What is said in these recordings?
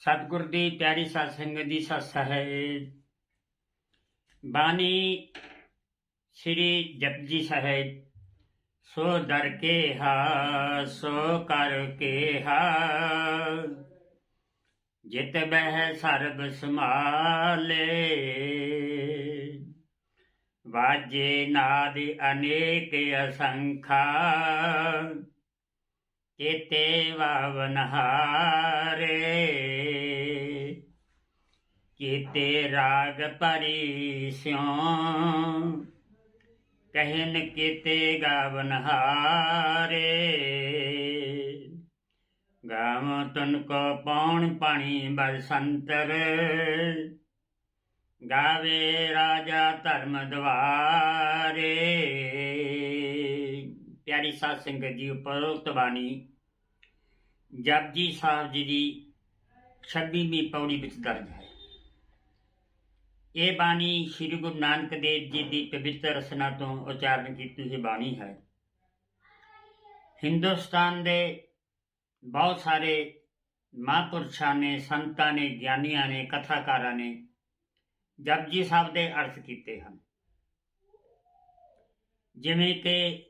ਸਤਿਗੁਰ ਦੀ ਪਿਆਰੀ ਸਾਧ ਸੰਗਤ ਦੀ ਸੱਸ ਹੈ ਬਾਣੀ ਸ੍ਰੀ ਜਪਜੀ ਸਾਹਿਬ। ਸੋ ਦਰ ਕੇ ਹਾ, ਸੋ ਕਰ ਕੇ ਹਾ। ਜਿਤ ਬਹਿ ਸਰਬ ਸਮਾਲੇ ਵਾਜੇ ਨਾਦ ਅਨੇਕ ਅਸੰਖਾ। ਕੀਤੇ ਵਾਵਨ ਹਾਰੇ। ਕੀਤੇ ਰਾਗ ਭਰੀ ਸਿਉ ਕਹਿਨ ਕੀਤੇ ਗਾਵਨ ਹਾਰੇ। ਗਾਮ ਤਨ ਕੋ ਪੌਣ ਪਾਣੀ ਬਸੰਤਰ ਗਾਵੇ ਰਾਜਾ ਧਰਮ ਦਵਾਰੇ। ਪਿਆਰੀ ਸਾਧ ਸੰਗਤ ਜੀ, ਉਪਰੋਕਤ ਬਾਣੀ। ਜਪਜੀ ਸਾਹਿਬ ਜੀ ਦੀ 26ਵੀਂ ਪੌੜੀ ਵਿੱਚ ਦਰਜ ਹੈ। ਇਹ ਬਾਣੀ ਸ੍ਰੀ ਗੁਰੂ ਨਾਨਕ ਦੇਵ ਜੀ ਦੀ ਪਵਿੱਤਰ ਰਚਨਾ ਤੋਂ ਉਚਾਰਨ ਕੀਤੀ ਹੋਈ ਬਾਣੀ ਹੈ। ਹਿੰਦੁਸਤਾਨ ਦੇ ਬਹੁਤ ਸਾਰੇ ਮਹਾਂਪੁਰਸ਼ਾਂ ਨੇ, ਸੰਤਾਂ ਨੇ, ਗਿਆਨੀਆਂ ਨੇ, ਕਥਾਕਾਰਾਂ ਨੇ ਜਪਜੀ ਸਾਹਿਬ ਦੇ ਅਰਥ ਕੀਤੇ ਹਨ। ਜਿਵੇਂ ਕਿ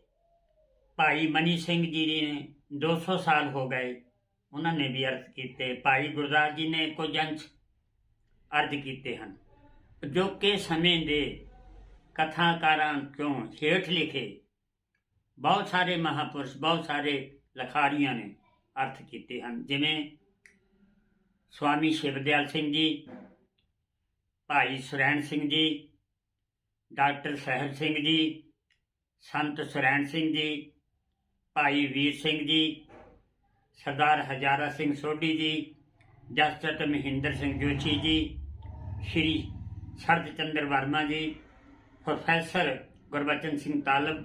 ਭਾਈ ਮਨੀ ਸਿੰਘ ਜੀ ਨੇ 200 ਸਾਲ ਹੋ ਗਏ ਉਹਨਾਂ ਨੇ ਵੀ ਅਰਥ ਕੀਤੇ। ਭਾਈ ਗੁਰਦਾਸ ਜੀ ਨੇ ਕੁਝ ਅੰਸ਼ ਅਰਥ ਕੀਤੇ ਹਨ। ਅਜੋਕੇ ਸਮੇਂ ਦੇ ਕਥਾਕਾਰਾਂ ਤੋਂ ਹੇਠ ਲਿਖੇ ਬਹੁਤ ਸਾਰੇ ਮਹਾਪੁਰਸ਼, ਬਹੁਤ ਸਾਰੇ ਲਖਾਰੀਆਂ ਨੇ ਅਰਥ ਕੀਤੇ ਹਨ। ਜਿਵੇਂ ਸਵਾਮੀ ਸ਼ਿਵਦਿਆਲ ਸਿੰਘ ਜੀ, ਭਾਈ ਸੁਰੈਣ ਸਿੰਘ ਜੀ, ਡਾਕਟਰ ਸਹਿਬ ਸਿੰਘ ਜੀ, ਸੰਤ ਸੁਰੈਣ ਸਿੰਘ ਜੀ, ਭਾਈ ਵੀਰ ਸਿੰਘ ਜੀ, ਸਰਦਾਰ ਹਜ਼ਾਰਾ ਸਿੰਘ ਸੋਢੀ ਜੀ ਜਸਟਤ ਮਹਿੰਦਰ ਸਿੰਘ ਜੋਸ਼ੀ ਜੀ, ਸ਼੍ਰੀ ਸਰਦ ਚੰਦਰ ਵਰਮਾ ਜੀ, ਪ੍ਰੋਫੈਸਰ ਗੁਰਬਚਨ ਸਿੰਘ ਤਾਲਬ,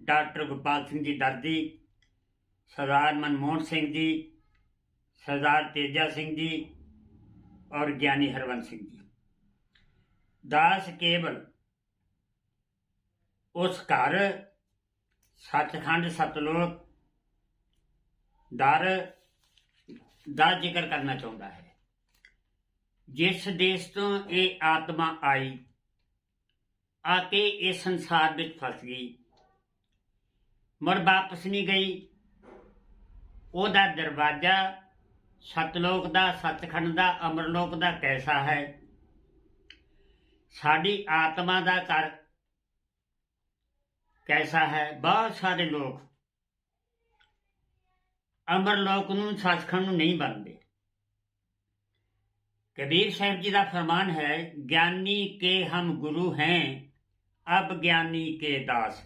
ਡਾਕਟਰ ਗੋਪਾਲ ਸਿੰਘ ਜੀ ਦਰਦੀ, ਸਰਦਾਰ ਮਨਮੋਹਨ ਸਿੰਘ ਜੀ, ਸਰਦਾਰ ਤੇਜਾ ਸਿੰਘ ਜੀ ਔਰ ਗਿਆਨੀ ਹਰਵੰਸ ਸਿੰਘ ਜੀ। ਦਾਸ ਕੇਵਲ ਉਸ ਘਰ, ਸੱਚਖੰਡ ਸਤਲੋਕ ਦਰ ਦਾ ਜ਼ਿਕਰ ਕਰਨਾ ਚਾਹੁੰਦਾ ਹੈ। ਜਿਸ ਦੇਸ਼ ਤੋਂ ਇਹ ਆਤਮਾ ਆਈ, ਆ ਕੇ ਇਹ ਸੰਸਾਰ ਵਿੱਚ ਫਸ ਗਈ। ਮੁੜ ਵਾਪਸ ਨਹੀਂ ਗਈ। ਉਹਦਾ ਦਰਵਾਜ਼ਾ ਸਤਲੋਕ ਦਾ, ਸਤਖੰਡ ਦਾ, ਅਮਰਲੋਕ ਦਾ ਕੈਸਾ ਹੈ? ਸਾਡੀ ਆਤਮਾ ਦਾ ਘਰ ਕੈਸਾ ਹੈ? ਬਹੁਤ ਸਾਰੇ ਲੋਕ ਅਮਰਲੋਕ ਨੂੰ ਸਤਖੰਡ ਨੂੰ ਨਹੀਂ ਮੰਨਦੇ। ਕਬੀਰ ਸਾਹਿਬ ਜੀ ਦਾ ਫਰਮਾਨ ਹੈ ਗਿਆਨੀ ਕੇ ਹਮ ਗੁਰੂ ਹੈ ਅਬ ਗਿਆਨੀ ਕੇ ਦਾਸ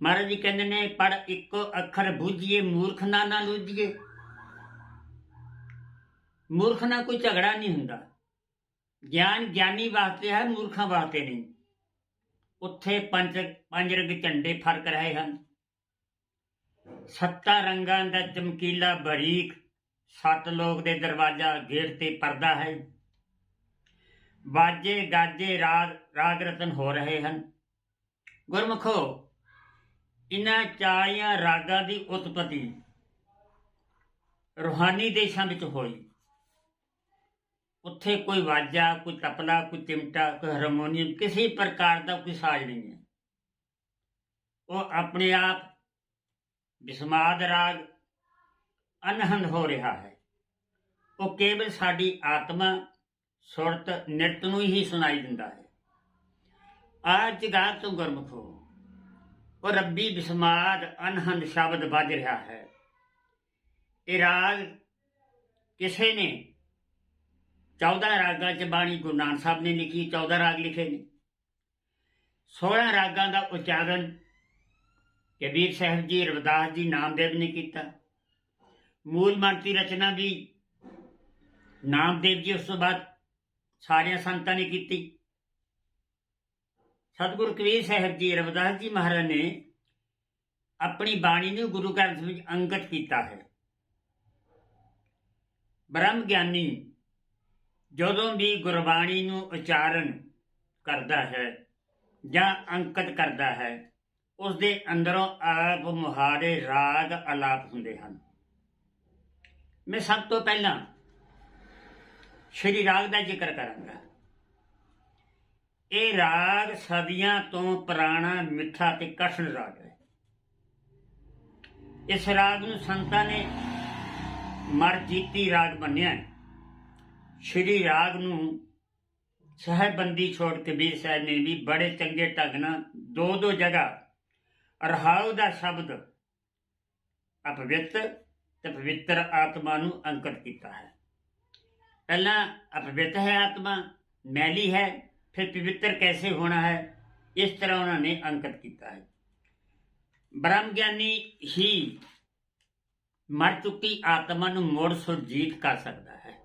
ਮਹਾਰਾਜ ਜੀ ਕਹਿੰਦੇ ਨੇ ਪੜ ਇੱਕੋ ਅੱਖਰ ਬੁੱਝੀਏ ਮੂਰਖ ਨਾ ਨਾ ਲੁੱਝੀਏ ਮੂਰਖ ਨਾਲ ਕੋਈ ਝਗੜਾ ਨਹੀਂ ਹੁੰਦਾ ਗਿਆਨ ਗਿਆਨੀ ਵਾਸਤੇ ਹੈ ਮੂਰਖਾਂ ਵਾਸਤੇ ਨਹੀਂ ਉੱਥੇ ਪੰਜ ਪੰਜ ਰੰਗ ਝੰਡੇ ਫ਼ਰਕ ਰਹੇ ਹਨ ਸੱਤਾ ਰੰਗਾਂ ਦਾ ਚਮਕੀਲਾ ਬਰੀਕ ਸੱਤ ਲੋਕ ਦੇ ਦਰਵਾਜ਼ਾ ਗੇਟ ਤੇ ਪਰਦਾ ਹੈ। ਬਾਜੇ ਗਾਜੇ ਰਾਗ ਰਾਗ ਰਤਨ ਹੋ ਰਹੇ ਹਨ। ਗੁਰਮਖੋ, ਇਨ੍ਹਾਂ ਚਾਰੀਆਂ ਰਾਗਾਂ ਦੀ ਉਤਪਤੀ ਰੂਹਾਨੀ ਦੇਸ਼ਾਂ ਵਿੱਚ ਹੋਈ। ਉੱਥੇ ਕੋਈ ਵਾਜਾ, ਕੋਈ ਤਪਲਾ, ਕੋਈ ਚਿਮਟਾ, ਕੋਈ ਹਾਰਮੋਨੀਅਮ ਕਿਸੇ ਪ੍ਰਕਾਰ ਦਾ ਕੋਈ ਸਾਜ਼ ਨਹੀਂ ਹੈ। ਉਹ ਆਪਣੇ ਆਪ ਬਿਸਮਾਦ ਰਾਗ ਅਨਹੰਦ ਹੋ ਰਿਹਾ ਹੈ। ਉਹ ਕੇਵਲ ਸਾਡੀ ਆਤਮਾ, ਸੁਰਤ, ਨਿਰਤ ਨੂੰ ਹੀ ਸੁਣਾਈ ਦਿੰਦਾ ਹੈ। ਅੱਜ ਗਾ ਤੋਂ ਗੁਰਮਖੋ ਉਹ ਰੱਬੀ ਬਿਸਮਾਦ ਅਨਹੰਦ ਸ਼ਬਦ ਵੱਜ ਰਿਹਾ ਹੈ। ਇਹ ਰਾਗ ਕਿਸੇ ਨੇ 14 ਰਾਗਾਂ ਚ ਬਾਣੀ ਗੁਰੂ ਨਾਨਕ ਸਾਹਿਬ ਨੇ ਲਿਖੀ 14 ਰਾਗ ਲਿਖੇ ਨੇ। 16 ਰਾਗਾਂ ਦਾ ਉਚਾਰਨ ਕਬੀਰ ਸਾਹਿਬ ਜੀ ਰਵਿਦਾਸ ਜੀ ਨਾਮਦੇਵ ਨੇ ਕੀਤਾ। ਮੂਲ ਮੰਤਰੀ ਰਚਨਾ ਵੀ ਨਾਮਦੇਵ ਜੀ ਉਸ ਤੋਂ ਬਾਅਦ ਸਾਰਿਆਂ ਸੰਤਾਂ ਨੇ ਕੀਤੀ। ਸਤਿਗੁਰੂ ਕਬੀਰ ਸਾਹਿਬ ਜੀ, ਰਵਿਦਾਸ ਜੀ ਮਹਾਰਾਜ ਨੇ ਆਪਣੀ ਬਾਣੀ ਨੂੰ ਗੁਰੂ ਗ੍ਰੰਥ ਵਿੱਚ ਅੰਕਿਤ ਕੀਤਾ ਹੈ। ਬ੍ਰਹਮ ਗਿਆਨੀ ਜਦੋਂ ਵੀ ਗੁਰਬਾਣੀ ਨੂੰ ਉਚਾਰਨ ਕਰਦਾ ਹੈ ਜਾਂ ਅੰਕਿਤ ਕਰਦਾ ਹੈ ਉਸ ਦੇ ਅੰਦਰੋਂ ਆਪ ਮੁਹਾਰੇ ਰਾਗ ਅਲਾਪ ਹੁੰਦੇ ਹਨ। ਮੈਂ ਸਭ ਤੋਂ ਪਹਿਲਾਂ ਸ਼੍ਰੀ ਰਾਗ ਦਾ ਜ਼ਿਕਰ ਕਰਾਂਗਾ। ਇਹ ਰਾਗ ਸਦੀਆਂ ਤੋਂ ਪੁਰਾਣਾ, ਮਿੱਠਾ ਤੇ ਕਠਨ ਰਾਗ ਹੈ। ਇਸ ਰਾਗ ਨੂੰ ਸੰਤਾਂ ਨੇ ਮਰਜੀਤੀ ਰਾਗ ਮੰਨਿਆ ਸ਼੍ਰੀ ਰਾਗ ਨੂੰ ਸਹਿਬੰਦੀ ਛੋੜ ਕਬੀਰ ਸਾਹਿਬ ਨੇ ਵੀ ਬੜੇ ਚੰਗੇ ਢੰਗ ਨਾਲ ਦੋ ਦੋ ਜਗ੍ਹਾ ਰਹਾਉ ਦਾ ਸ਼ਬਦ ਅਪਵਿੱਤ ਤੇ ਪਵਿੱਤਰ ਆਤਮਾ ਨੂੰ ਅੰਕਿਤ ਕੀਤਾ ਹੈ। ਪਹਿਲਾਂ ਅਪਵਿੱਤ ਹੈ ਆਤਮਾ, ਮੈਲੀ ਹੈ, ਫਿਰ ਪਵਿੱਤਰ ਕੈਸੇ ਹੋਣਾ ਹੈ, ਇਸ ਤਰ੍ਹਾਂ ਉਹਨਾਂ ਨੇ ਅੰਕਿਤ ਕੀਤਾ ਹੈ। ਬ੍ਰਹਮ ਗਿਆਨੀ ਹੀ ਮਰ ਚੁੱਕੀ ਆਤਮਾ ਨੂੰ ਮੋੜ ਸੁਰਜੀਤ ਕਰ ਸਕਦਾ ਹੈ।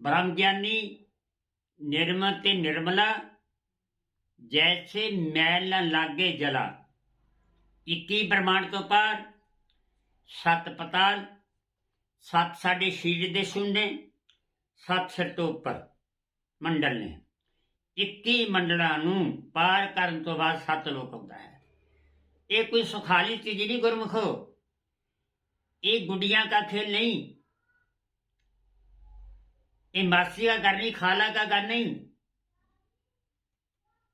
ਬ੍ਰਹਮ ਗਿਆਨੀ ਨਿਰਮਲ ਤੇ ਨਿਰਮਲਾ ਜੈਸੇ ਮੈਲ ਨਾ ਲਾਗੇ ਜਲਾ 21 ਬ੍ਰਹਮਾਂਡ ਤੋਂ ਪਾਰ ਸੱਤ ਪਤਾਲ, ਸੱਤ ਸਾਡੇ ਸਰੀਰ ਦੇ ਸੁੰਡੇ, ਸੱਤ ਸਿਰ ਤੋਂ ਉੱਪਰ ਮੰਡਲ ਨੇ। 21 ਮੰਡਲਾਂ ਨੂੰ ਪਾਰ ਕਰਨ ਤੋਂ ਬਾਅਦ ਸੱਤ ਲੋਕ ਆਉਂਦਾ ਹੈ। ਇਹ ਕੋਈ ਸੁਖਾਲੀ ਚੀਜ਼ ਨਹੀਂ ਗੁਰਮਖੋ। ਇਹ ਗੁੱਡੀਆਂ ਦਾ ਖੇਲ ਨਹੀਂ। ਇਹ ਮਾਸੀ ਦਾ ਘਰ ਨਹੀਂ, ਖਾਲਾ ਦਾ ਘਰ ਨਹੀਂ।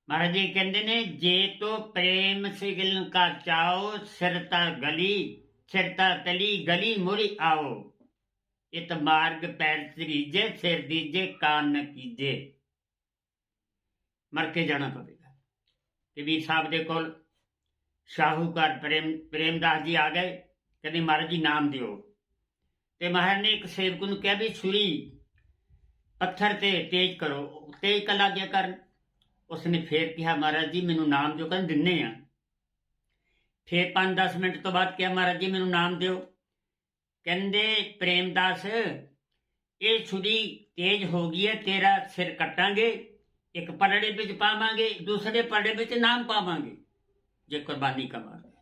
ਮਹਾਰਾਜ ਜੀ ਕਹਿੰਦੇ ਨੇ, ਜੇ ਤੋ ਪ੍ਰੇਮ ਸਿਗਲ ਕਾ ਚਾਓ, ਸਿਰ ਤਾਂ ਗਲੀ ਸਿਰ ਤਾਂ ਤਲੀ, ਗਲੀ ਮੁਰੀ ਆਓ। ਇਤ ਮਾਰਗ ਪੈਰ ਸਰੀਜੇ, ਸਿਰ ਦੀਜੇ, ਕਾਨ ਨ ਕੀਜੇ। ਮਰ ਕੇ ਜਾਣਾ ਪਵੇਗਾ ਤੇ ਵੀਰ ਸਾਹਿਬ ਦੇ ਕੋਲ ਸ਼ਾਹੂਕਾਰ ਪ੍ਰੇਮ, ਪ੍ਰੇਮਦਾਸ ਜੀ ਆ ਗਏ। ਕਹਿੰਦੇ ਮਹਾਰਾਜ ਜੀ, ਨਾਮ ਦਿਓ। ਤੇ ਮਹਾਰਾਜ ਨੇ ਇੱਕ ਸੇਵਕ ਨੂੰ ਕਿਹਾ ਵੀ ਛੁਰੀ ਪੱਥਰ ਤੇ ਤੇਜ ਕਰੋ। ਤੇਜ ਕਲਾ ਗਿਆ ਕਰਨ। ਉਸਨੇ ਫੇਰ ਕਿਹਾ, ਮਹਾਰਾਜ ਜੀ, ਮੈਨੂੰ ਨਾਮ ਦਿਓ, ਕਹਿੰਦੇ ਦਿੰਨੇ ਆ। ਫੇਰ 5-10 ਮਿੰਟ ਤੋਂ ਬਾਅਦ ਕਿਹਾ, ਮਹਾਰਾਜ ਜੀ, ਮੈਨੂੰ ਨਾਮ ਦਿਓ। ਕਹਿੰਦੇ, ਪ੍ਰੇਮਦਾਸ, ਇਹ ਛੁਰੀ ਤੇਜ਼ ਹੋ ਗਈ ਹੈ, ਤੇਰਾ ਸਿਰ ਕੱਟਾਂਗੇ, ਇੱਕ ਪਰੜੇ ਵਿੱਚ ਪਾਵਾਂਗੇ, ਦੂਸਰੇ ਪਰੜੇ ਵਿੱਚ ਨਾਮ ਪਾਵਾਂਗੇ। ਜੇ ਕੁਰਬਾਨੀ ਕਰਾਂਗੇ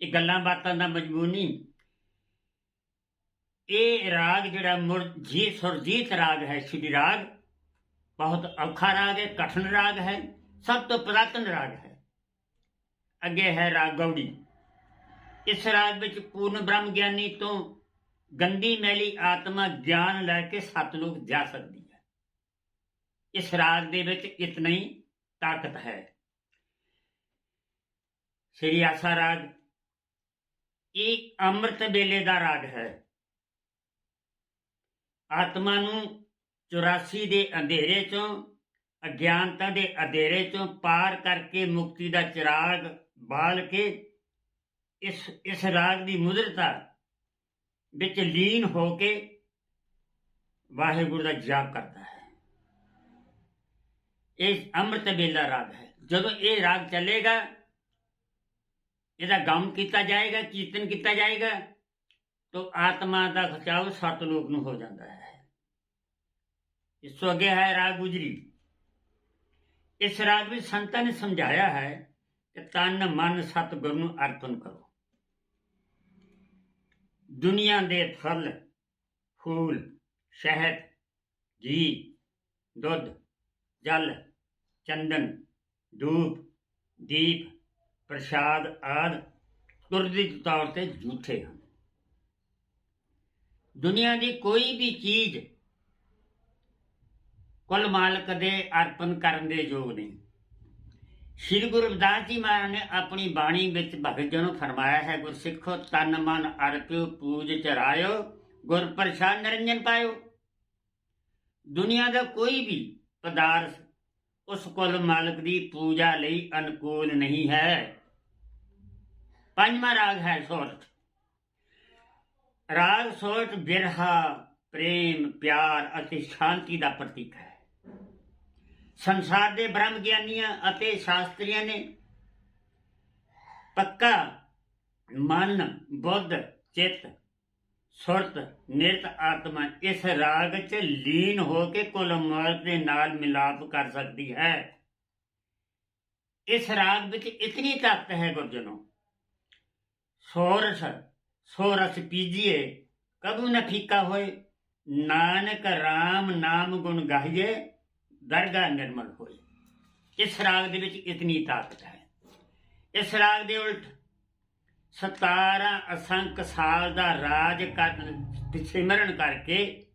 ਇਹ ਗੱਲਾਂ ਬਾਤਾਂ ਦਾ ਮਜਬੂਰ ਨਹੀਂ। ਇਹ ਰਾਗ ਜਿਹੜਾ ਮੁਰਜੀ ਸੁਰਜੀਤ ਰਾਗ ਹੈ ਸ਼੍ਰੀ ਰਾਗ, ਬਹੁਤ ਔਖਾ ਰਾਗ ਹੈ, ਕਠਨ ਰਾਗ ਹੈ, ਸਭ ਤੋਂ ਪੁਰਾਤਨ ਰਾਗ ਹੈ। ਅੱਗੇ ਹੈ ਰਾਗ ਇਸ ਰਾਗ ਵਿੱਚ ਪੂਰਨ ਬ੍ਰਹਮ ਗਿਆਨੀ ਤੋਂ ਗੰਦੀ ਮੈਲੀ ਆਤਮਾ ਗਿਆਨ ਲੈ ਕੇ ਸਤਲੁਕ ਜਾ ਸਕਦੀ ਹੈ। ਇਸ ਰਾਗ ਦੇ ਵਿੱਚ ਇਤਨੀ ਤਾਕਤ ਹੈ। ਸ੍ਰੀ ਆਸਾ ਰਾਗ, ਇਹ ਅੰਮ੍ਰਿਤ ਵੇਲੇ ਦਾ ਰਾਗ ਹੈ। ਆਤਮਾ ਨੂੰ 84 ਦੇ ਅੰਧੇਰੇ ਚੋਂ, ਅਗਿਆਨਤਾ ਦੇ ਅੰਧੇਰੇ ਚੋਂ ਪਾਰ ਕਰਕੇ ਮੁਕਤੀ ਦਾ ਚਿਰਾਗ ਬਾਲ ਕੇ ਇਸ ਇਸ ਰਾਗ ਦੀ ਮੁਦਰਤਾ ਵਿੱਚ ਲੀਨ ਹੋ ਕੇ ਵਾਹਿਗੁਰੂ ਦਾ ਜਾਪ ਕਰਦਾ ਹੈ। ਇਹ ਅੰਮ੍ਰਿਤ ਵੇਲਾ ਰਾਗ ਹੈ। ਜਦੋਂ ਇਹ ਰਾਗ ਚੱਲੇਗਾ, ਇਹਦਾ ਗਮ ਕੀਤਾ ਜਾਏਗਾ, ਕੀਰਤਨ ਕੀਤਾ ਜਾਏਗਾ, ਤੋ ਆਤਮਾ ਦਾ ਖਚਾਵ ਸਤਲੋਕ ਨੂੰ ਹੋ ਜਾਂਦਾ ਹੈ। ਇਸ ਤੋਂ ਅੱਗੇ ਹੈ ਰਾਗ ਗੁਜਰੀ। ਇਸ ਰਾਗ ਵਿੱਚ ਸੰਤਾਂ ਨੇ ਸਮਝਾਇਆ ਹੈ ਤਨ, ਮਨ ਸਤਿਗੁਰ ਨੂੰ ਅਰਪਣ ਕਰੋ। ਦੁਨੀਆ ਦੇ ਫਲ, ਫੂਲ, ਸ਼ਹਿਦ, ਘੀ, ਦੁੱਧ, ਜਲ, ਚੰਦਨ, ਧੂਪ, ਦੀਪ, ਪ੍ਰਸ਼ਾਦ ਆਦਿ ਕੁਰਦੀ ਤੌਰ ਤੇ ਝੂਠੇ ਹਨ। ਦੁਨੀਆ ਦੀ ਕੋਈ ਵੀ ਚੀਜ਼ ਕੁੱਲ ਮਾਲਕ ਦੇ ਅਰਪਣ ਕਰਨ ਦੇ ਯੋਗ ਨਹੀਂ। ਸ਼੍ਰੀ ਗੁਰੂ ਰਵਿਦਾਸ ਜੀ ਮਹਾਰਾਜ ਨੇ ਆਪਣੀ ਬਾਣੀ ਵਿੱਚ ਭਗਤ ਜੀ ਨੂੰ ਫਰਮਾਇਆ ਹੈ, ਗੁਰਸਿੱਖੋ, ਤਨ ਮਨ ਅਰਪਿਓ, ਪੂਜ ਚਰਾਇਓ, ਗੁਰ ਪ੍ਰਸਾਦ ਨਿਰੰਜਨ ਪਾਇਓ। ਦੁਨੀਆ ਦਾ ਕੋਈ ਵੀ ਪਦਾਰਥ ਉਸ ਕੁਲ ਮਾਲਕ ਦੀ ਪੂਜਾ ਲਈ ਅਨੁਕੂਲ ਨਹੀਂ ਹੈ। ਪੰਜਵਾਂ ਰਾਗ ਹੈ ਸੋਰਠ। ਰਾਗ ਸੋਰਠ ਬਿਰਹਾ, ਪ੍ਰੇਮ, ਪਿਆਰ ਅਤੇ ਸ਼ਾਂਤੀ ਦਾ ਪ੍ਰਤੀਕ ਹੈ। ਸੰਸਾਰ ਦੇ ਬ੍ਰਹਮ ਗਿਆਨੀਆਂ ਅਤੇ ਸ਼ਾਸਤਰੀਆਂ ਨੇ ਪੱਕਾ ਮਨ, ਬੁੱਧ, ਚਿੱਤ, ਸੁਰਤ, ਨਿਰਤ ਆਤਮਾ ਇਸ ਰਾਗ 'ਚ ਲੀਨ ਹੋ ਕੇ ਕੁਲ ਮਾਲਕ ਦੇ ਨਾਲ ਮਿਲਾਪ ਕਰ ਸਕਦੀ ਹੈ। ਇਸ ਰਾਗ ਵਿੱਚ ਇਤਨੀ ਤਾਕਤ ਹੈ ਗੁਰਜਨੋ। ਸੋਰਸ ਸੋਰਸ ਪੀਜੀਏ, ਕਬੂ ਨ ਫੀਕਾ ਹੋਏ, ਨਾਨਕ RAM ਨਾਮ ਗੁਣ ਗਾਈਏ ਦਰਗਾ ਨਿਰਮਲ ਹੋਏ। ਇਸ ਰਾਗ ਦੇ ਵਿੱਚ ਇਤਨੀ ਤਾਕਤ ਹੈ। ਇਸ ਰਾਗ ਦੇ ਉਲਟ 17 ਅਸੰਖ ਸਾਲ ਦਾ ਰਾਜ ਕਰ ਸਿਮਰਨ ਕਰਕੇ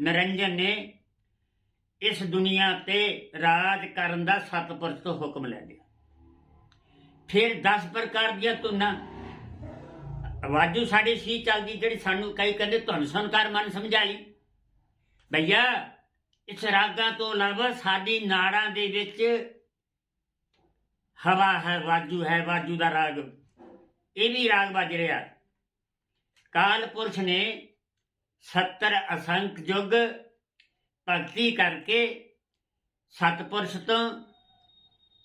ਨਰਿੰਜਨ ਨੇ ਇਸ ਦੁਨੀਆ ਤੇ ਰਾਜ ਕਰਨ ਦਾ ਸਤਪੁਰਸ਼ ਤੋਂ ਹੁਕਮ ਲੈ ਲਿਆ। ਫਿਰ 10 ਪ੍ਰਕਾਰ ਦੀਆਂ ਧੁਨਾਂ। ਆਵਾਜ਼ੂ ਸਾਡੇ ਸੀ ਚੱਲਦੀ ਜਿਹੜੀ ਸਾਨੂੰ ਕਈ ਕਹਿੰਦੇ, ਧੁਨ ਸੰਕਾਰ ਮਨ ਸਮਝਾਈ। ਭਈਆ ਇਸ ਰਾਗਾਂ ਤੋਂ ਇਲਾਵਾ ਸਾਡੀ ਨਾੜਾਂ ਦੇ ਵਿੱਚ ਹਵਾ ਹੈ, ਵਾਜੂ ਹੈ, ਵਾਜੂ ਦਾ ਰਾਗ। ਇਹ ਵੀ ਰਾਗ ਵੱਜ ਰਿਹਾ। ਕਾਲ ਪੁਰਸ਼ ਨੇ 70 ਅਸੰਖ ਯੁਗ ਭਗਤੀ ਕਰਕੇ ਸਤਪੁਰਸ਼ ਤੋਂ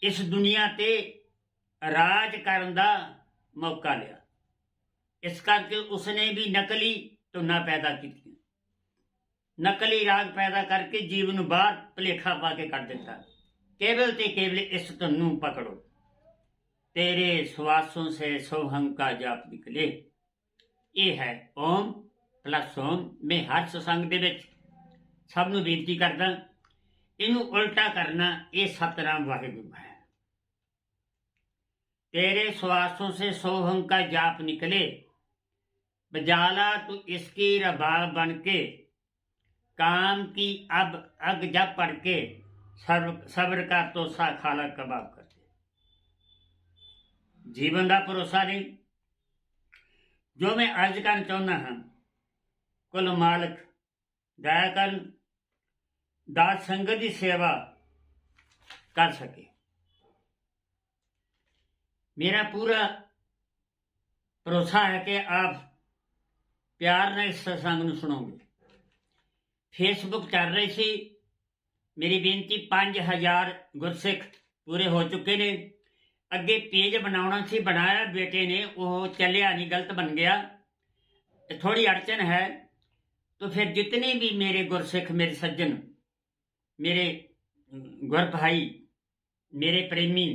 ਇਸ ਦੁਨੀਆ ਤੇ ਰਾਜ ਕਰਨ ਦਾ ਮੌਕਾ ਲਿਆ। ਇਸ ਕਰਕੇ ਉਸਨੇ ਵੀ ਨਕਲੀ ਧੁਨਾ ਪੈਦਾ ਕੀਤੀਆਂ ਨਕਲੀ ਰਾਗ ਪੈਦਾ ਕਰਕੇ ਜੀਵ ਨੂੰ ਬਾਹਰ ਭਲੇਖਾ ਪਾ ਕੇ ਕੱਢ ਦਿੱਤਾ ਕੇਵਲ ਤੇ ਕੇਵਲ ਇਸ ਧੁਨ ਨੂੰ ਪਕੜੋ ਤੇਰੇ ਸਵਾਸੋਂ ਸੇ ਸੋਹੰ ਕਾ ਜਾਪ ਨਿਕਲੇ ਇਹ ਹੈ ਓਮ ਪਲਸ ਓਮ ਮੈਂ ਹਰ ਸਤਸੰਗ ਦੇ ਵਿੱਚ ਸਭ ਨੂੰ ਬੇਨਤੀ ਕਰਦਾ ਇਹਨੂੰ ਉਲਟਾ ਕਰਨਾ ਇਹ ਸਤਨਾਮ ਵਾਹਿਗੁਰੂ ਹੈ तेरे श्वासों से सोहम का जाप निकले बजाला तू इसकी रबाब बन के काम की अब अग जब पढ़ के सब्र सब्र का तोसा खाला कबाब कर दे ਜੀਵਨ ਦਾ ਭਰੋਸਾ ਨਹੀਂ ਜੋ ਮੈਂ ਅੱਜ ਕਰਨ ਚਾਹੁੰਦਾ ਹਾਂ ਕੁਲ ਮਾਲਕ ਦਇਆ ਕਰਨ ਦਾਸ ਸੰਗਤ ਦੀ ਸੇਵਾ ਕਰ ਸਕੇ मेरा पूरा भरोसा है कि आप ਪਿਆਰ ਨਾਲ ਇਸ ਸਤਸੰਗ ਨੂੰ ਸੁਣੋਗੇ ਫੇਸਬੁੱਕ ਚੱਲ ਰਹੀ ਸੀ ਮੇਰੀ ਬੇਨਤੀ 5000 ਗੁਰਸਿੱਖ ਪੂਰੇ ਹੋ ਚੁੱਕੇ ਨੇ ਅੱਗੇ ਪੇਜ ਬਣਾਉਣਾ ਸੀ ਬਣਾਇਆ ਬੇਟੇ ਨੇ ਉਹ ਚੱਲਿਆ ਨਹੀਂ ਗਲਤ ਬਣ ਗਿਆ ਥੋੜੀ ਅੜਚਨ ਹੈ तो फिर जितने भी मेरे गुरसिख मेरे सज्जन मेरे गुर भाई मेरे प्रेमी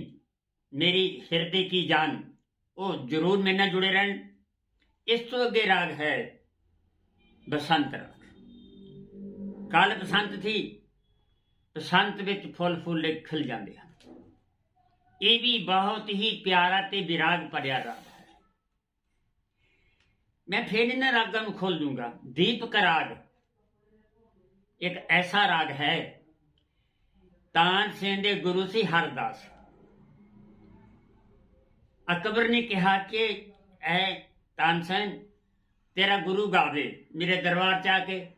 ਮੇਰੀ ਹਿਰਦੇ ਕੀ ਜਾਨ ਉਹ ਜ਼ਰੂਰ ਮੇਰੇ ਨਾਲ ਜੁੜੇ ਰਹਿਣ ਇਸ ਤੋਂ ਅੱਗੇ ਰਾਗ ਹੈ ਬਸੰਤ ਰਾਗ ਕੱਲ ਬਸੰਤ ਸੀ, ਬਸੰਤ ਵਿੱਚ ਫੁੱਲ ਫੁੱਲੇ ਖਿਲ ਜਾਂਦੇ ਹਨ। ਇਹ ਵੀ ਬਹੁਤ ਹੀ ਪਿਆਰਾ ਤੇ ਵਿਰਾਗ ਭਰਿਆ ਰਾਗ ਹੈ। ਮੈਂ ਫੇਰ ਇਹਨਾਂ ਰਾਗਾਂ ਨੂੰ ਖੋਲ ਦੂੰਗਾ। ਦੀਪਕ ਰਾਗ ਇੱਕ ਐਸਾ ਰਾਗ ਹੈ, ਤਾਨ ਸਿੰਘ ਦੇ ਗੁਰੂ ਸੀ ਹਰਦਾਸ। ਅਕਬਰ ਨੇ ਕਿਹਾ ਕਿ, ਐ ਤਾਨਸੈਨ ਤੇਰਾ ਗੁਰੂ ਗਾਵੇ, ਮੇਰੇ ਦਰਬਾਰ ਚ ਆ ਕੇ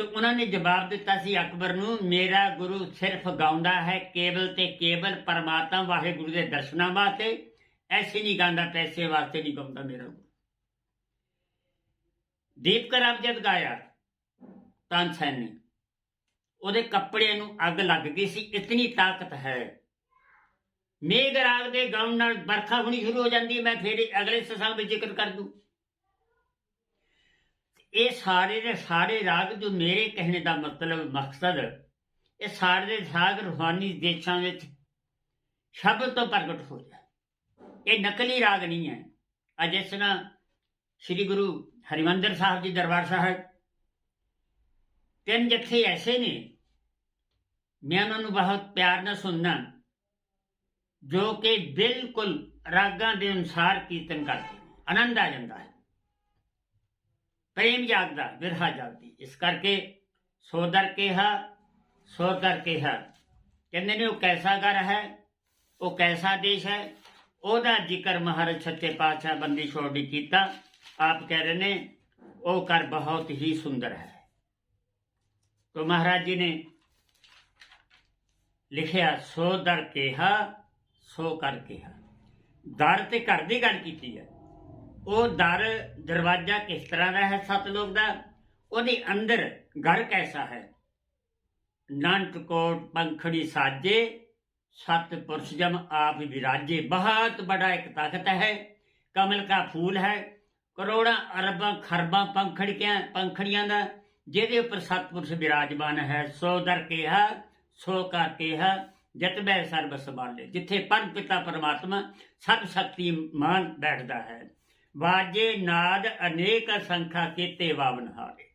ਤਾਂ ਉਹਨਾਂ ਨੇ ਜਵਾਬ ਦਿੱਤਾ ਸੀ, ਅਕਬਰ ਨੂੰ, ਮੇਰਾ ਗੁਰੂ ਸਿਰਫ ਗਾਉਂਦਾ ਹੈ, ਕੇਵਲ ਤੇ ਕੇਵਲ ਪਰਮਾਤਮਾ ਵਾਹਿਗੁਰੂ ਦੇ ਦਰਸ਼ਨਾਂ ਵਾਸਤੇ। ਐਸੀ ਨਹੀਂ ਗਾਉਂਦਾ, ਪੈਸੇ ਵਾਸਤੇ ਨਹੀਂ ਗਾਉਂਦਾ ਮੇਰਾ ਗੁਰੂ। ਦੀਪ ਕਰਾਮ ਜਦ ਗਾਇਆ ਤਾਨਸੈਨ ਨੇ ਉਹਦੇ ਕੱਪੜਿਆਂ ਨੂੰ ਅੱਗ ਲੱਗ ਗਈ ਸੀ, ਇਤਨੀ ਤਾਕਤ ਹੈ। ਮੇਘ ਰਾਗ ਦੇ ਗਾਉਣ ਨਾਲ ਵਰਖਾ ਹੋਣੀ ਸ਼ੁਰੂ ਹੋ ਜਾਂਦੀ ਮੈਂ ਫੇਰ ਅਗਲੇ ਸਤਸੰਗ ਵਿੱਚ ਜ਼ਿਕਰ ਕਰ ਦੂੰ। ਇਹ ਸਾਰੇ ਦੇ ਸਾਰੇ ਰਾਗ ਜੋ ਮੇਰੇ ਕਹਿਣੇ ਦਾ ਮਤਲਬ, ਮਕਸਦ, ਇਹ ਸਾਰੇ ਦੇ ਸਾਗ ਰੂਹਾਨੀ ਦੇਸ਼ਾਂ ਵਿੱਚ ਸ਼ਬਦ ਤੋਂ ਪ੍ਰਗਟ ਹੋ ਜਾਏ ਇਹ ਨਕਲੀ ਰਾਗ ਨਹੀਂ ਹੈ। ਅੱਜ ਇਸ ਤਰ੍ਹਾਂ ਸ੍ਰੀ ਗੁਰੂ ਹਰਿਮੰਦਰ ਸਾਹਿਬ ਜੀ ਦਰਬਾਰ ਸਾਹਿਬ ਤਿੰਨ ਜਥੇ ਐਸੇ ਨੇ, ਮੈਂ ਉਹਨਾਂ ਨੂੰ ਬਹੁਤ ਪਿਆਰ ਨਾਲ ਸੁਣਨਾ, ਜੋ ਕਿ ਬਿਲਕੁਲ ਰਾਗਾਂ ਦੇ ਅਨੁਸਾਰ ਕੀਰਤਨ ਕਰਦੇ ਨੇ। ਆਨੰਦ ਆ ਜਾਂਦਾ ਹੈ। ਪ੍ਰੇਮ ਜਾਗਦਾ ਵਿਰਹਾ ਜਾਗਦੀ ਇਸ ਕਰਕੇ ਸੋਦਰ ਕਿਹਾ ਸੋਦਰ ਕਿਹਾ ਕਹਿੰਦੇ ਨੇ ਉਹ ਕੈਸਾ ਘਰ ਹੈ ਉਹ ਕੈਸਾ ਦੇਸ਼ ਹੈ ਉਹਦਾ ਜ਼ਿਕਰ ਮਹਾਰਾਜ ਸੱਚੇ ਪਾਤਸ਼ਾਹ ਬੰਦੀ ਛੋੜੀ ਕੀਤਾ ਆਪ ਕਹਿ ਰਹੇ ਨੇ ਉਹ ਘਰ ਬਹੁਤ ਹੀ ਸੁੰਦਰ ਹੈ तो महाराज जी ने ਲਿਖਿਆ ਸੋ ਦਰ ਕਿਹਾ ਸੋ ਕਰ ਕਿਹਾ ਦਰ ਤੇ ਘਰ ਦੀ ਗੱਲ ਕੀਤੀ ਹੈ ਉਹ ਦਰ ਦਰਵਾਜ਼ਾ ਕਿਸ ਤਰ੍ਹਾਂ ਦਾ ਹੈ ਸਤਲੋਕ ਦਾ? ਉਹਦੇ ਅੰਦਰ ਘਰ ਕੈਸਾ ਹੈ? ਨੰਟ ਕੋਟ ਪੰਖੜੀ ਸਾਜੇ, ਸਤ ਪੁਰਸ਼ ਜਮ ਆਪ ਵਿਰਾਜੇ। ਬਹੁਤ ਬੜਾ ਇੱਕ ਤਾਕਤ ਹੈ, ਕਮਲ का ਫੂਲ ਹੈ। ਕਰੋੜਾਂ ਅਰਬਾਂ ਖਰਬਾਂ ਪੰਖੜੀਆਂ ਪੰਖੜੀਆਂ ਦਾ, ਜਿਹਦੇ ਉੱਪਰ ਸਤਪੁਰਸ਼ ਵਿਰਾਜਮਾਨ ਹੈ। ਸੋ ਦਰ ਕਿਹਾ, ਸੋ ਕਾ ਕਿਹਾ ਜਤਬੈ ਸਰਬ ਸੰਭਾਲੇ। ਜਿੱਥੇ ਪਰਮ ਪਿਤਾ ਪਰਮਾਤਮਾ ਸਭ ਸ਼ਕਤੀਮਾਨ ਬੈਠਦਾ ਹੈ। ਵਾਜੇ ਨਾਦ ਅਨੇਕ ਅਸੰਖਾ ਕੀਤੇ ਵਾਵਨ ਹਾਰੇ।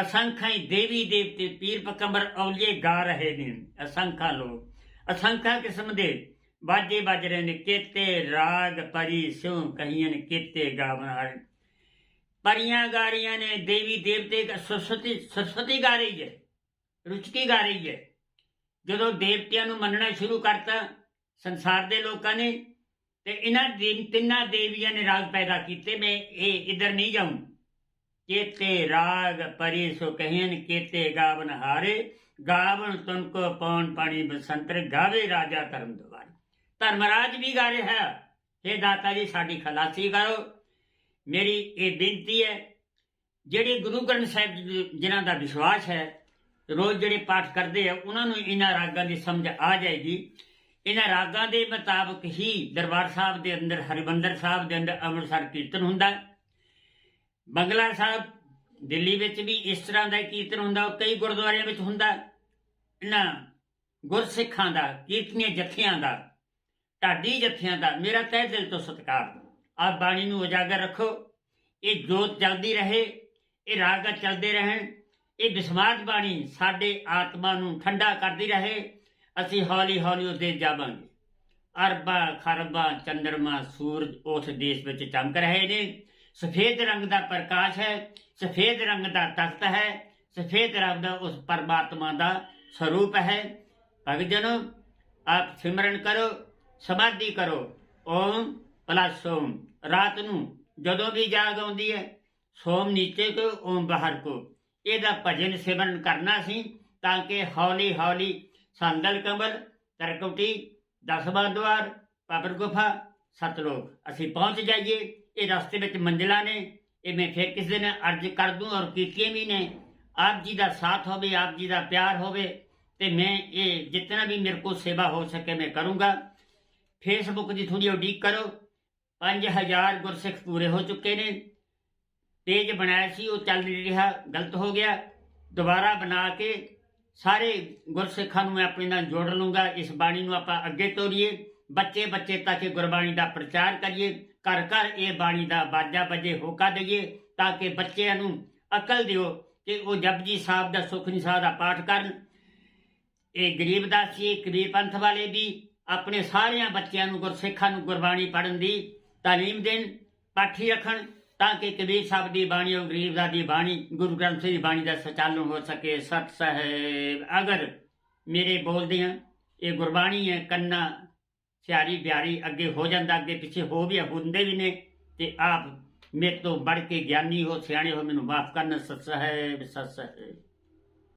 ਅਸੰਖਾਂ ਦੇਵੀ ਦੇਵਤੇ ਪੀਰ ਪਕੰਬਰ ਔਲੀਏ ਗਾ ਰਹੇ ਨੇ। ਅਸੰਖਾ ਲੋਕ, ਅਸੰਖਾ ਕਿਸਮ ਦੇ। ਬਾਜੇ ਵੱਜ ਰਹੇ ਨੇ, ਕੇਤੇ ਰਾਗ ਪਰੀ ਸਿਉ ਕਹੀਨ ਕੇਤੇ ਗਾਵਨ ਹਰ। ਪਰੀਆਂ ਗਾ ਨੇ, ਦੇਵੀ ਦੇਵਤੇ ਗਾ- ਸਰਸਵਤੀ ਸਰਸਵਤੀ ਗਾ ਰਹੀ ਹੈ, ਰੁਚਕੀ ਗਾ ਰਹੀ ਹੈ। ਜਦੋਂ ਦੇਵਤਿਆਂ ਨੂੰ ਮੰਨਣਾ ਸ਼ੁਰੂ ਕਰਤਾ, ਸੰਸਾਰ ਦੇ ਲੋਕਾਂ ਨੇ ਤੇ ਇਹਨਾਂ ਦੇ, ਤਿੰਨਾਂ ਦੇਵੀਆਂ ਨੇ ਰਾਗ ਪੈਦਾ ਕੀਤੇ, ਮੈਂ ਇਹ ਇਧਰ ਨਹੀਂ ਜਾਊਂ। ਕੇਤੇ ਰਾਗ ਪਰੀ ਸੋ ਕਹਿਨ ਕੇਤੇ ਗਾਵਨ ਹਾਰੇ। ਗਾਵਨ ਤੁਨ ਕੋ ਪੌਣ ਪਾਣੀ ਬਸੰਤਰ, ਗਾਵੇ ਰਾਜਾ ਧਰਮ ਦੁਆਰ। ਧਰਮਰਾਜ ਵੀ ਗਾ ਰਿਹਾ। ਹੈ हे ਦਾਤਾ ਜੀ, ਸਾਡੀ ਖਲਾਸੀ ਕਰੋ। ਮੇਰੀ ਇਹ ਬੇਨਤੀ ਹੈ, ਜਿਹੜੇ ਗੁਰੂ ਗ੍ਰੰਥ ਸਾਹਿਬ ਜੀ ਜਿਨ੍ਹਾਂ ਦਾ ਵਿਸ਼ਵਾਸ ਹੈ, ਰੋਜ਼ ਜਿਹੜੇ ਪਾਠ ਕਰਦੇ ਆ, ਉਹਨਾਂ ਨੂੰ ਇਹਨਾਂ ਰਾਗਾਂ ਦੀ ਸਮਝ ਆ ਜਾਏਗੀ। ਇਹਨਾਂ ਰਾਗਾਂ ਦੇ ਮੁਤਾਬਕ ਹੀ ਦਰਬਾਰ ਸਾਹਿਬ ਦੇ ਅੰਦਰ, ਹਰਿਮੰਦਰ ਸਾਹਿਬ ਦੇ ਅੰਦਰ ਅੰਮ੍ਰਿਤਸਰ ਕੀਰਤਨ ਹੁੰਦਾ ਬੰਗਲਾ ਸਾਹਿਬ ਦਿੱਲੀ ਵਿੱਚ ਵੀ ਇਸ ਤਰ੍ਹਾਂ ਦਾ ਕੀਰਤਨ ਹੁੰਦਾ ਕਈ ਗੁਰਦੁਆਰਿਆਂ ਵਿੱਚ ਹੁੰਦਾ ਇਹਨਾਂ ਗੁਰਸਿੱਖਾਂ ਦਾ, ਕੀਰਤਨੀਆਂ ਜਥਿਆਂ ਦਾ, ਢਾਡੀ ਜਥਿਆਂ ਦਾ ਮੇਰਾ ਤਹਿ ਦਿਲ ਤੋਂ ਸਤਿਕਾਰ ਆਪ ਬਾਣੀ ਨੂੰ ਉਜਾਗਰ ਰੱਖੋ। ਇਹ ਜੋਤ ਜਲਦੀ ਰਹੇ, ਇਹ ਰਾਗ ਚੱਲਦੇ ਰਹਿਣ, ਇਹ ਬਿਸਮਾਰਤ ਬਾਣੀ ਸਾਡੇ ਆਤਮਾ ਨੂੰ ਠੰਡਾ ਕਰਦੀ ਰਹੇ। ਅਸੀਂ ਹੌਲੀ ਹੌਲੀ ਉਹਦੇ ਜਾਵਾਂਗੇ। ਅਰਬਾਂ, ਖਰਬਾਂ, ਚੰਦਰਮਾ, ਸੂਰਜ ਉਸ ਦੇਸ਼ ਵਿੱਚ ਚਮਕ ਰਹੇ ਨੇ। ਸਫੇਦ ਰੰਗ ਦਾ ਪ੍ਰਕਾਸ਼ ਹੈ, ਸਫੇਦ ਰੰਗ ਦਾ ਤਖਤ ਹੈ, ਸਫੇਦ ਰੰਗ ਦਾ ਉਸ ਪਰਮਾਤਮਾ ਦਾ ਸਰੂਪ ਹੈ। ਭਗਤ ਆਪ ਸਿਮਰਨ ਕਰੋ, ਸਮਾਧੀ ਕਰੋ। ਓਮ ਪਲਸ ਓਮ। ਰਾਤ ਨੂੰ ਜਦੋਂ ਵੀ ਜਾਗ ਆਉਂਦੀ ਹੈ, ਸੋਮ ਨੀਚੇ ਕੋ, ਓਮ ਬਾਹਰ ਕੋ। ਇਹਦਾ ਭਜਨ ਸਿਮਰਨ ਕਰਨਾ ਸੀ ਤਾਂ ਕਿ ਹੌਲੀ ਹੌਲੀ ਸੰਦਲ ਕਮਲ ਤਰਕਉਟੀ ਦਸਵਾਂ ਦਵਾਰ ਪਾਪਰ ਗੁਫਾ ਸਤਲੋਕ ਅਸੀਂ ਪਹੁੰਚ ਜਾਈਏ। ਇਹ ਰਸਤੇ ਵਿੱਚ ਮੰਜ਼ਿਲਾਂ ਨੇ। ਇਹ ਮੈਂ ਫਿਰ ਕਿਸੇ ਦਿਨ ਅਰਜ਼ ਕਰ ਦੂੰ ਔਰ ਕੀਤੀਆਂ ਵੀ ਨੇ। ਆਪ ਜੀ ਦਾ ਸਾਥ ਹੋਵੇ, ਆਪ ਜੀ ਦਾ ਪਿਆਰ ਹੋਵੇ ਤੇ ਮੈਂ ਇਹ ਜਿਤਨਾ ਵੀ ਮੇਰੇ ਕੋਲ ਸੇਵਾ ਹੋ ਸਕੇ ਮੈਂ ਕਰੂੰਗਾ। ਫੇਸਬੁੱਕ ਦੀ ਥੋੜੀ ਉਡੀਕ ਕਰੋ। 5000 ਗੁਰਸਿੱਖ ਪੂਰੇ ਹੋ ਚੁੱਕੇ ਨੇ। ਪੇਜ ਬਣਾਇਆ ਸੀ, ਉਹ ਚੱਲ ਨਹੀਂ ਰਿਹਾ, ਗਲਤ ਹੋ ਗਿਆ। ਦੁਬਾਰਾ ਬਣਾ ਕੇ ਸਾਰੇ ਗੁਰਸਿੱਖਾਂ ਨੂੰ ਮੈਂ ਆਪਣੇ ਨਾਲ ਜੋੜ ਲੂੰਗਾ ਇਸ ਬਾਣੀ ਨੂੰ ਆਪਾਂ ਅੱਗੇ ਤੋਰੀਏ। ਬੱਚੇ ਬੱਚੇ ਤੱਕ ਇਹ ਗੁਰਬਾਣੀ ਦਾ ਪ੍ਰਚਾਰ ਕਰੀਏ। ਘਰ ਘਰ ਇਹ ਬਾਣੀ ਦਾ ਬਾਜਾ ਵੱਜੇ ਹੋਕਾ ਦਈਏ ਤਾਂ ਕਿ ਬੱਚਿਆਂ ਨੂੰ ਅਕਲ ਦਿਓ ਕਿ ਉਹ ਜਪਜੀ ਸਾਹਿਬ ਦਾ ਸੁਖਨੀ ਸਾਹਿਬ ਦਾ ਪਾਠ ਕਰਨ। ਇਹ ਗਰੀਬ ਦਾਸੀ ਕਬੀਰ ਪੰਥ ਵਾਲੇ ਵੀ ਆਪਣੇ ਸਾਰਿਆਂ ਬੱਚਿਆਂ ਨੂੰ, ਗੁਰਸਿੱਖਾਂ ਨੂੰ ਗੁਰਬਾਣੀ ਪੜ੍ਹਨ ਦੀ ਤਾਲੀਮ ਦੇਣ, ਪਾਠੀ ਰੱਖਣ। ਤਾਂ ਕਿ ਕਬੀਰ ਸਾਹਿਬ ਦੀ ਬਾਣੀ ਔਰ ਗਰੀਬਦਾਸ ਦੀ ਬਾਣੀ, ਗੁਰੂ ਗ੍ਰੰਥ ਸਾਹਿਬ ਦੀ ਬਾਣੀ ਦਾ ਸੰਚਾਲਨ ਹੋ ਸਕੇ, ਸਤ ਸਹਿਬ। ਅਗਰ ਮੇਰੇ ਬੋਲਦੇ ਆ, ਇਹ ਗੁਰਬਾਣੀ ਹੈ, ਕੰਨਾ ਸਿਆਰੀ ਬਿਆਰੀ ਅੱਗੇ ਹੋ ਜਾਂਦਾ, ਅੱਗੇ ਪਿੱਛੇ ਹੋ ਵੀ ਹੁੰਦੇ ਵੀ ਨੇ, ਤੇ ਆਪ ਮੇਰੇ ਤੋਂ ਵੱਧ ਕੇ ਗਿਆਨੀ ਹੋ, ਸਿਆਣੇ ਹੋ, ਮੈਨੂੰ ਮਾਫ ਕਰਨਾ, ਸਤ ਸਹਿਬ ਸਤ ਸਹਿਬ।